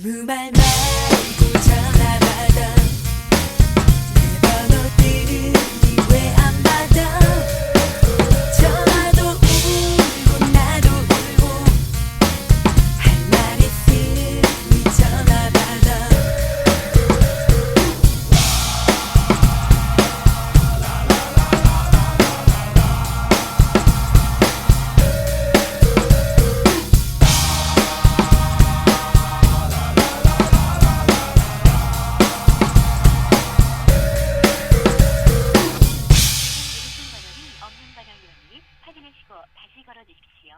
眠れない 다시 걸어 주십시오.